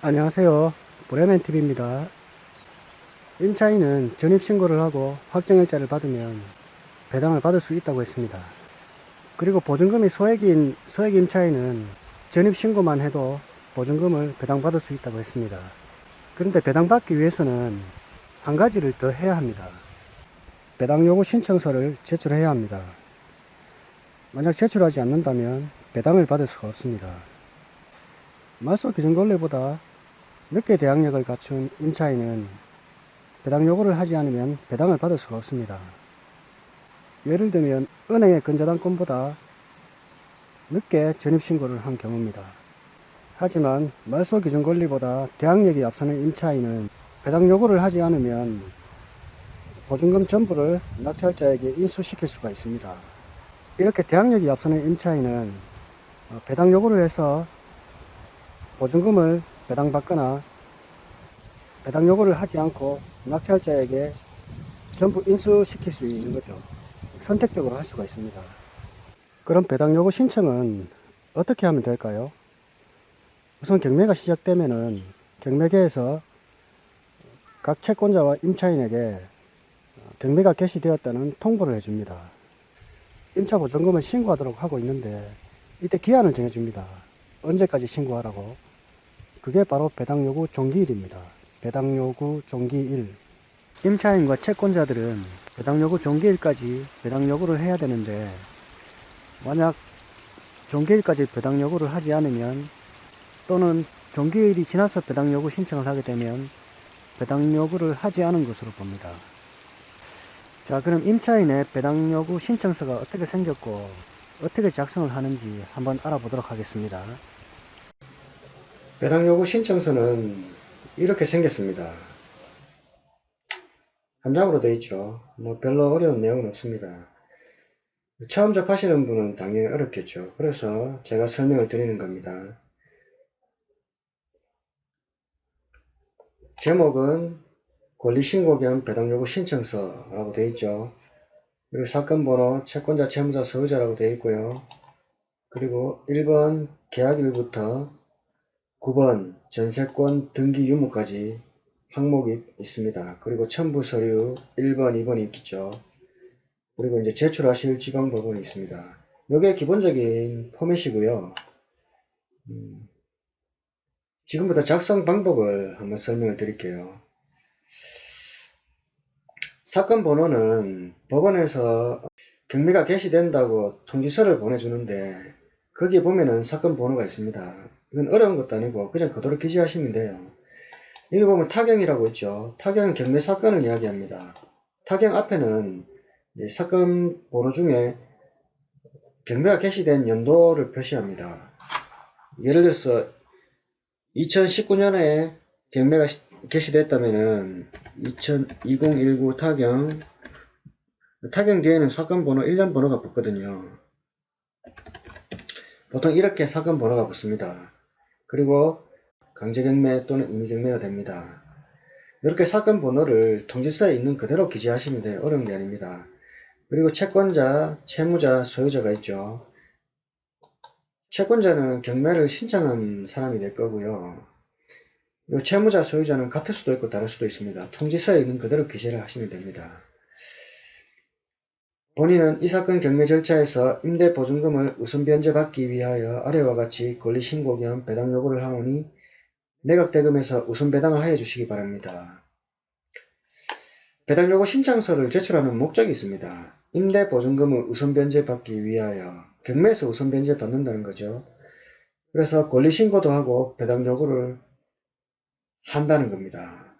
안녕하세요. 브레멘TV입니다. 임차인은 전입신고를 하고 확정일자를 받으면 배당을 받을 수 있다고 했습니다. 그리고 보증금이 소액인 소액 임차인은 전입신고만 해도 보증금을 배당받을 수 있다고 했습니다. 그런데 배당받기 위해서는 한 가지를 더 해야 합니다. 배당 요구 신청서를 제출해야 합니다. 만약 제출하지 않는다면 배당을 받을 수가 없습니다. 말소 기준 권리보다 늦게 대항력을 갖춘 임차인은 배당 요구를 하지 않으면 배당을 받을 수가 없습니다. 예를 들면 은행의 근저당권보다 늦게 전입신고를 한 경우입니다. 하지만 말소 기준 권리보다 대항력이 앞서는 임차인은 배당 요구를 하지 않으면 보증금 전부를 낙찰자에게 인수시킬 수가 있습니다. 이렇게 대항력이 앞서는 임차인은 어, 배당 요구를 해서 보증금을 배당받거나 배당 요구를 하지 않고 낙찰자에게 전부 인수시킬 수 있는 거죠. 선택적으로 할 수가 있습니다. 그럼 배당 요구 신청은 어떻게 하면 될까요? 우선 경매가 시작되면은 경매계에서 각 채권자와 임차인에게 경매가 개시되었다는 통보를 해줍니다. 임차 보증금을 신고하도록 하고 있는데 이때 기한을 정해줍니다. 언제까지 신고하라고? 그게 바로 배당 요구 종기일입니다. 배당 요구 종기일. 임차인과 채권자들은 배당 요구 종기일까지 배당 요구를 해야 되는데 만약 종기일까지 배당 요구를 하지 않으면 또는 종기일이 지나서 배당 요구 신청을 하게 되면 배당 요구를 하지 않은 것으로 봅니다. 자, 그럼 임차인의 배당 요구 신청서가 어떻게 생겼고 어떻게 작성을 하는지 한번 알아보도록 하겠습니다. 배당 요구 신청서는 이렇게 생겼습니다. 한 장으로 되어 있죠. 뭐 별로 어려운 내용은 없습니다. 처음 접하시는 분은 당연히 어렵겠죠. 그래서 제가 설명을 드리는 겁니다. 제목은 권리신고 겸 배당요구 신청서라고 되어 있죠. 그리고 사건 번호, 채권자, 채무자, 소유자라고 되어 있고요. 그리고 1번 계약일부터 9번 전세권 등기 유무까지 항목이 있습니다. 그리고 첨부 서류 1번, 2번이 있겠죠. 그리고 이제 제출하실 지방법원이 있습니다. 이게 기본적인 포맷이고요. 음, 지금부터 작성 방법을 한번 설명을 드릴게요. 사건 번호는 법원에서 경매가 개시된다고 통지서를 보내주는데 거기 보면은 사건 번호가 있습니다. 이건 어려운 것도 아니고 그냥 그대로 기재하시면 돼요. 여기 보면 타경이라고 있죠. 타경은 경매 사건을 이야기합니다. 타경 앞에는 사건 번호 중에 경매가 개시된 연도를 표시합니다. 예를 들어서 2019년에 경매가 시- 개시됐다면은 2019 타경 타경 뒤에는 사건 번호 1년 번호가 붙거든요. 보통 이렇게 사건 번호가 붙습니다. 그리고 강제경매 또는 임의경매가 됩니다. 이렇게 사건 번호를 통지서에 있는 그대로 기재하시면 돼요. 어려운 게 아닙니다. 그리고 채권자, 채무자, 소유자가 있죠. 채권자는 경매를 신청한 사람이 될 거고요. 이 채무자, 소유자는 같을 수도 있고 다를 수도 있습니다. 통지서에 있는 그대로 기재를 하시면 됩니다. 본인은 이 사건 경매 절차에서 임대 보증금을 우선 변제받기 위하여 아래와 같이 권리 신고 겸 배당 요구를 하오니 내각대금에서 우선 배당을 하여 주시기 바랍니다. 배당 요구 신청서를 제출하는 목적이 있습니다. 임대 보증금을 우선 변제받기 위하여 경매에서 우선 변제 받는다는 거죠. 그래서 권리 신고도 하고 배당 요구를 한다는 겁니다.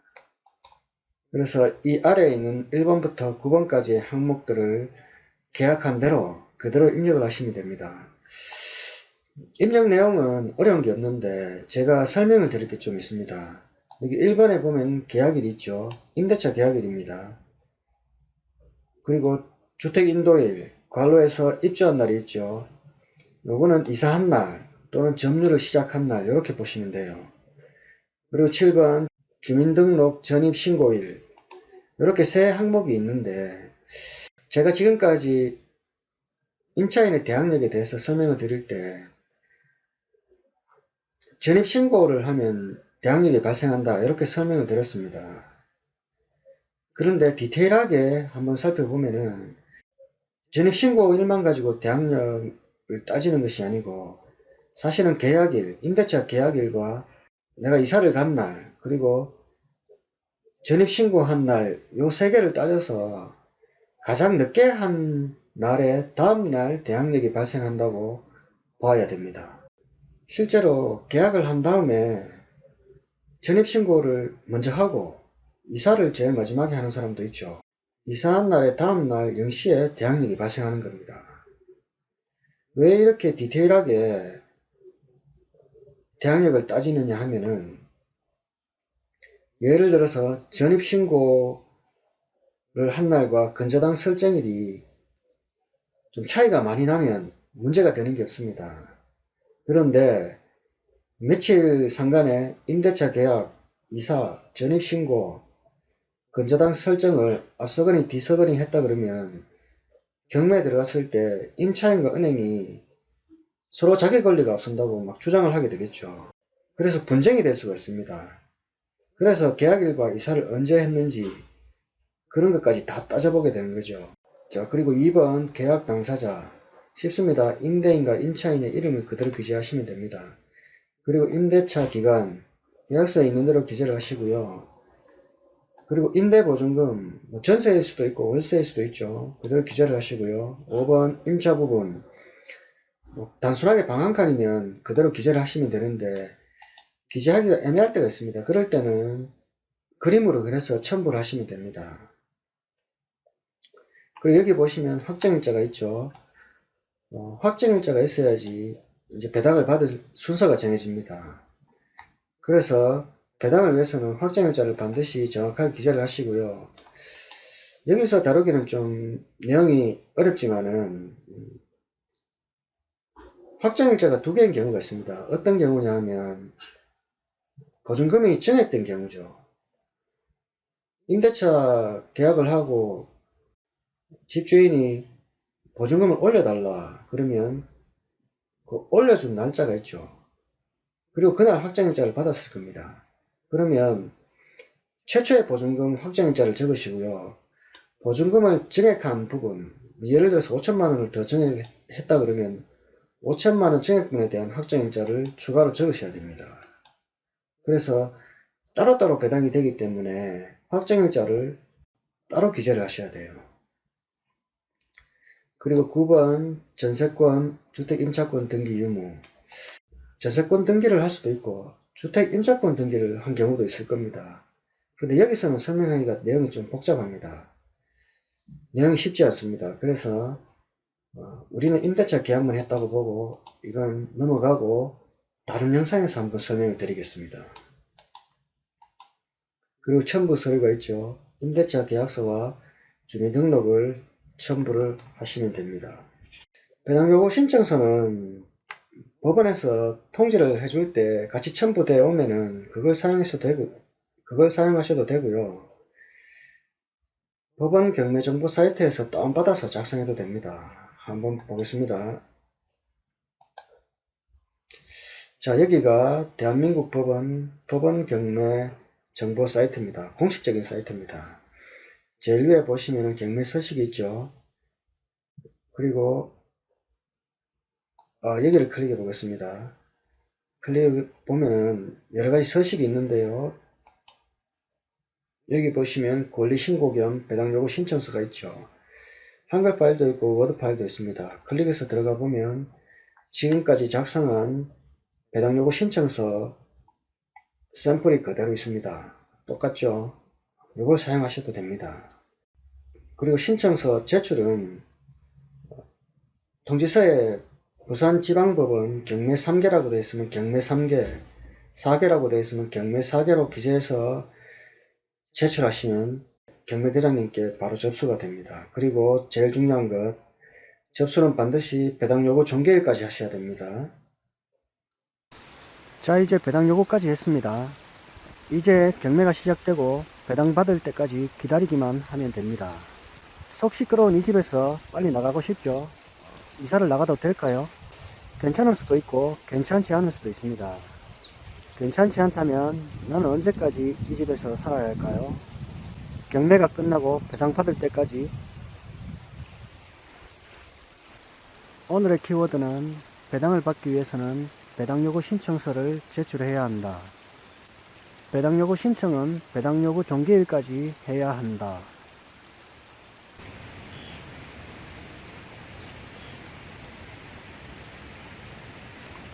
그래서 이 아래에 있는 1번부터 9번까지의 항목들을 계약한 대로 그대로 입력을 하시면 됩니다. 입력 내용은 어려운 게 없는데 제가 설명을 드릴 게 좀 있습니다. 여기 1번에 보면 계약일이 있죠. 임대차 계약일입니다. 그리고 주택 인도일, 관로에서 입주한 날이 있죠. 요거는 이사한 날 또는 점유를 시작한 날 이렇게 보시면 돼요. 그리고 7번 주민등록 전입 신고일 이렇게 세 항목이 있는데 제가 지금까지 임차인의 대항력에 대해서 설명을 드릴 때 전입 신고를 하면 대항력이 발생한다. 이렇게 설명을 드렸습니다. 그런데 디테일하게 한번 살펴보면은 전입 신고 일만 가지고 대항력을 따지는 것이 아니고 사실은 계약일, 임대차 계약일과 내가 이사를 간 날, 그리고 전입 신고한 날, 요 세 개를 따져서 가장 늦게 한 날에 다음 날 대항력이 발생한다고 봐야 됩니다. 실제로 계약을 한 다음에 전입신고를 먼저 하고 이사를 제일 마지막에 하는 사람도 있죠. 이사한 날의 다음 날 0시에 대항력이 발생하는 겁니다. 왜 이렇게 디테일하게 대항력을 따지느냐 하면은 예를 들어서 전입신고를 한 날과 근저당 설정일이 좀 차이가 많이 나면 문제가 되는 게 없습니다. 그런데 며칠 상간에 임대차 계약, 이사, 전입신고, 근저당 설정을 앞서거니 뒤서거니 했다 그러면 경매에 들어갔을 때 임차인과 은행이 서로 자기 권리가 앞선다고 막 주장을 하게 되겠죠. 그래서 분쟁이 될 수가 있습니다. 그래서 계약일과 이사를 언제 했는지 그런 것까지 다 따져보게 되는 거죠. 자, 그리고 2번 계약 당사자 쉽습니다. 임대인과 임차인의 이름을 그대로 기재하시면 됩니다. 그리고 임대차 기간 계약서에 있는 대로 기재를 하시고요. 그리고 임대보증금 뭐 전세일 수도 있고 월세일 수도 있죠. 그대로 기재를 하시고요. 5번 임차 부분 뭐 단순하게 방한 칸이면 그대로 기재를 하시면 되는데 기재하기가 애매할 때가 있습니다. 그럴 때는 그림으로 그려서 첨부를 하시면 됩니다. 그리고 여기 보시면 확정일자가 있죠. 어, 확정일자가 있어야지 이제 배당을 받을 순서가 정해집니다. 그래서 배당을 위해서는 확정일자를 반드시 정확하게 기재를 하시고요. 여기서 다루기는 좀 내용이 어렵지만은 음, 확정일자가 두 개인 경우가 있습니다. 어떤 경우냐 하면 보증금이 증액된 경우죠. 임대차 계약을 하고 집주인이 보증금을 올려달라 그러면 그 올려준 날짜가 있죠. 그리고 그날 확정일자를 받았을 겁니다. 그러면 최초의 보증금 확정일자를 적으시고요. 보증금을 증액한 부분, 예를 들어서 5천만 원을 더 증액했다 그러면 5천만 원 증액분에 대한 확정일자를 추가로 적으셔야 됩니다. 그래서 따로따로 배당이 되기 때문에 확정일자를 따로 기재를 하셔야 돼요. 그리고 9번 전세권 주택임차권 등기 유무 전세권 등기를 할 수도 있고 주택임차권 등기를 한 경우도 있을 겁니다. 근데 여기서는 설명하기가 내용이 좀 복잡합니다. 내용이 쉽지 않습니다. 그래서 어, 우리는 임대차 계약만 했다고 보고 이건 넘어가고 다른 영상에서 한번 설명을 드리겠습니다. 그리고 첨부 서류가 있죠. 임대차 계약서와 주민등록을 첨부를 하시면 됩니다. 배당 요구 신청서는 법원에서 통지를 해줄 때 같이 첨부되어 오면은 그걸 사용하셔도 되고, 그걸 사용하셔도 되고요. 법원 경매 정보 사이트에서 다운받아서 작성해도 됩니다. 한번 보겠습니다. 자, 여기가 대한민국 법원, 법원 경매 정보 사이트입니다. 공식적인 사이트입니다. 제일 위에 보시면 경매 서식이 있죠. 그리고 어, 여기를 클릭해 보겠습니다. 클릭 보면은 여러 가지 서식이 있는데요. 여기 보시면 권리신고 겸 배당요구 신청서가 있죠. 한글 파일도 있고 워드 파일도 있습니다. 클릭해서 들어가 보면 지금까지 작성한 배당요구 신청서 샘플이 그대로 있습니다. 똑같죠? 이걸 사용하셔도 됩니다. 그리고 신청서 제출은 통지서에 부산지방법원 경매 3개라고 되어 있으면 경매 3개, 4개라고 되어 있으면 경매 4개로 기재해서 제출하시면 경매대장님께 바로 접수가 됩니다. 그리고 제일 중요한 것, 접수는 반드시 배당 요구 종계일까지 하셔야 됩니다. 자, 이제 배당 요구까지 했습니다. 이제 경매가 시작되고 배당 받을 때까지 기다리기만 하면 됩니다. 속 시끄러운 이 집에서 빨리 나가고 싶죠? 이사를 나가도 될까요? 괜찮을 수도 있고 괜찮지 않을 수도 있습니다. 괜찮지 않다면 나는 언제까지 이 집에서 살아야 할까요? 경매가 끝나고 배당 받을 때까지 오늘의 키워드는 배당을 받기 위해서는 배당 요구 신청서를 제출해야 한다. 배당 요구 신청은 배당 요구 종기일까지 해야 한다.